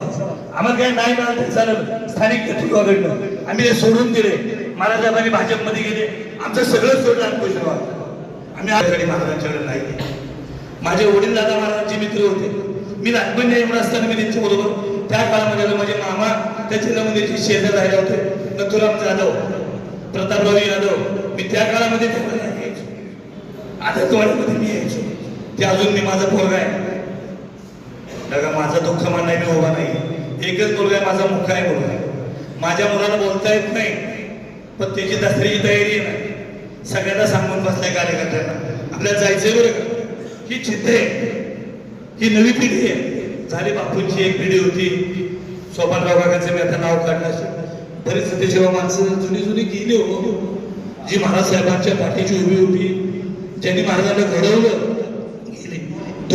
आम्हाला काही नाही मिळालं तरी चालेल. स्थानिक नेतृत्वाकडनं आम्ही ते सोडून दिले. महाराजांनी भाजपमध्ये गेले. आमचं सगळं सोडलं आम्ही पैसे आम्ही आजकडे महाराजांच्याकडे नाही माझे वडील दादा महाराजांचे मित्र होते. मी लहानपणी एवढं असताना मी त्यांच्या बरोबर. त्या काळामध्ये माझे मामा त्या जिल्ह्यामध्ये शेजार राहिले होते नथुराम जाधव प्रतापराव यादव मी त्या काळामध्ये आता तुम्हाला मी यायचो. ते अजून मी माझा पोरगा आहे. बघा माझा दुःख मांडाय मी उभा नाही. एकच मुलगा माझा मुख आहे. मुलगा माझ्या मुलाला बोलता येत नाही पण त्याची दसरीची तयारी आहे ना. सगळ्यांना सांगून बसल्या कार्यकर्त्यांना. आपल्याला जायचंय बरं का? ही चित्त आहे. ही नवी पिढी आहे. झाली बापूंची एक पिढी होती. सोपानराव काकांचं मी आता नाव काढलं परिस्थिती बरीच सत्यशिवा माणसं जुनी जुनी गेली हो जी महाराज साहेबांच्या पाठीची उभी होती ज्यांनी महाराजांना घडवलं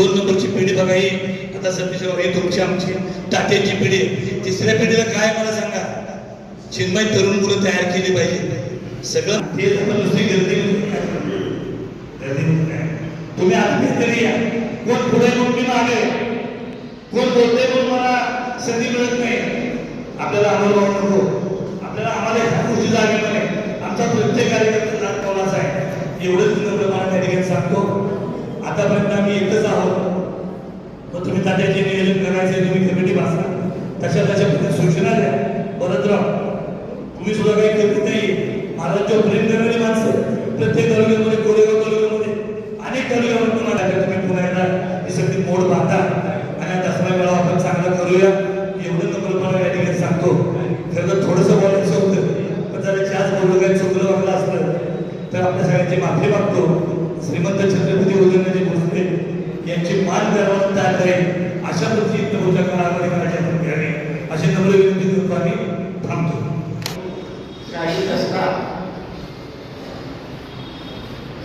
दोन नंबरची पिढी बघा ही. आता सत्यशिवा ही तुमची आमची टाट्याची पिढी तिसऱ्या पिढीला काय मला सांगा? चिन्मय तरुण मुलं तयार केली पाहिजे. सगळं ते झालं नुसती गर्दी तुम्ही आता तरी या. कोण पुढे म्हणून मी मागे? कोण बोलते म्हणून मला संधी मिळत नाही. आपल्याला आम्हाला नको. आपल्याला आम्हाला ह्या गोष्टी जागे नाही. आमचा प्रत्येक कार्यक्रम जात कोणाचा आहे. एवढंच नम्रपणा त्या ठिकाणी सांगतो. आतापर्यंत आम्ही एकच आहोत. मग तुम्ही तात्याचे नियोजन करायचे तुम्ही कमिटी बसा. तशा तशा पद्धतीने सूचना द्या. परत राहा. तुम्ही सुद्धा काही करीत नाही. महाराजांच्यावर प्रेम करणारी माणसं प्रत्येक तालुक्यामध्ये कोरेगाव तालुक्यामध्ये अनेक तालुक्यामध्ये तुम्हाला आहे. तुम्ही पुन्हा एकदा ही सगळी मोड बांधा आणि हा दसरा मेळावा आपण चांगला करूया एवढं नम्रपणा या ठिकाणी सांगतो खरं तर थोडंसं बोलायचं होतं पण जरा जास्त बोललं काही चुकलं वागलं असलं तर आपल्या सगळ्यांची माफी मागतो श्रीमंत छत्रपती उदयनजी भोसले यांची मान करावं ताट राहील अशा पद्धतीने पुढच्या काळामध्ये करायची आपण घ्यावी अशी नम्र विनंती करतो आम्ही थांबतो शाही दसरा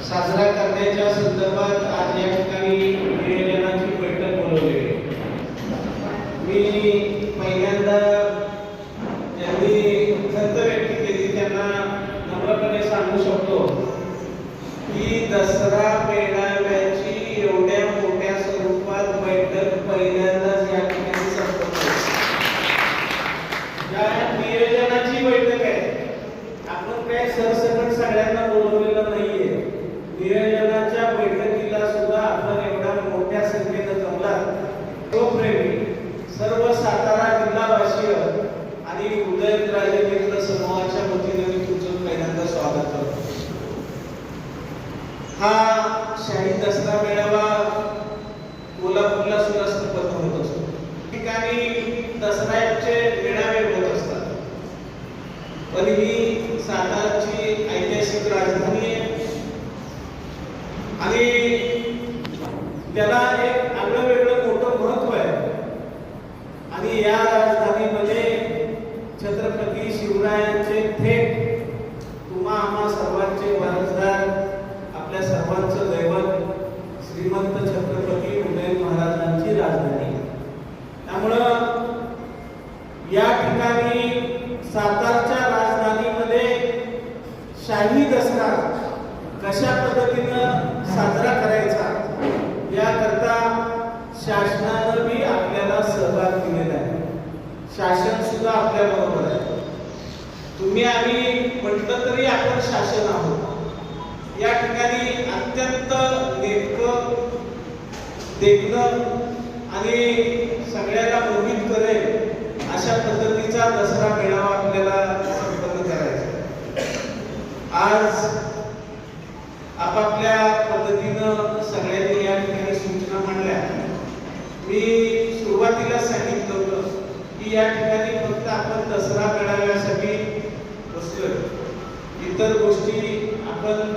साजरा करण्याच्या संदर्भात आज या ठिकाणी नियोजनाची बैठक बोलवली. मी पहिल्यांदा ज्यांनी खंत व्यक्त केली त्यांना नम्रपणे सांगू शकतो की दसरा मेळाव्याची एवढ्या मोठ्या स्वरूपात बैठक पहिल्या या ठिकाणी संपत या नियोजनाची बैठक आहे आपण काय सरसकट सगळ्यांना बोलवलेलं नाहीये नियोजनाच्या बैठकीला सुद्धा आपण एवढ्या मोठ्या संख्येनं जमला तो प्रेमी सर्व सातारा जिल्हावासीय आणि उदयनराजे मित्र समूहाच्या वतीने मी तुमचं पहिल्यांदा स्वागत करतो हा शाही दसरा मेळावा कोल्हापूरला सुद्धा संपन्न होत असतो. ठिकाणी दसऱ्याचे मेळावे होत असतात. पण ही सातारची ऐतिहासिक राजधानी आहे. आणि त्याला एक आगळं वेगळं मोठं महत्त्व आहे. आणि या राजधानीमध्ये छत्रपती शिवरायांचे थेट तुम्हा आम्हा सर्वांचे वारसदार आपल्या सर्वांचं दैवत श्रीमंत छत्रपती उदयन महाराजांची राजधानी. त्यामुळं या ठिकाणी सातारच्या राजधानीमध्ये शाही दसरा कशा पद्धतीनं साजरा करायचा याकरता शासनानं बी आपल्याला सहभाग दिलेला आहे. शासन सुद्धा आपल्याबरोबर आहे. तुम्ही आम्ही म्हटलं तरी आपण शासन आहोत. या ठिकाणी अत्यंत नेमकं देखणं आणि सगळ्यांना मोहित करेल अशा पद्धतीचा दसरा मेळावा आपल्याला संपन्न करायचा आज आपापल्या पद्धतीनं सगळ्यांनी या ठिकाणी सूचना मांडल्या. मी सुरुवातीला सांगितलं होतं की या ठिकाणी फक्त आपण दसरा मेळाव्यासाठी बसलोय. इतर गोष्टी आपण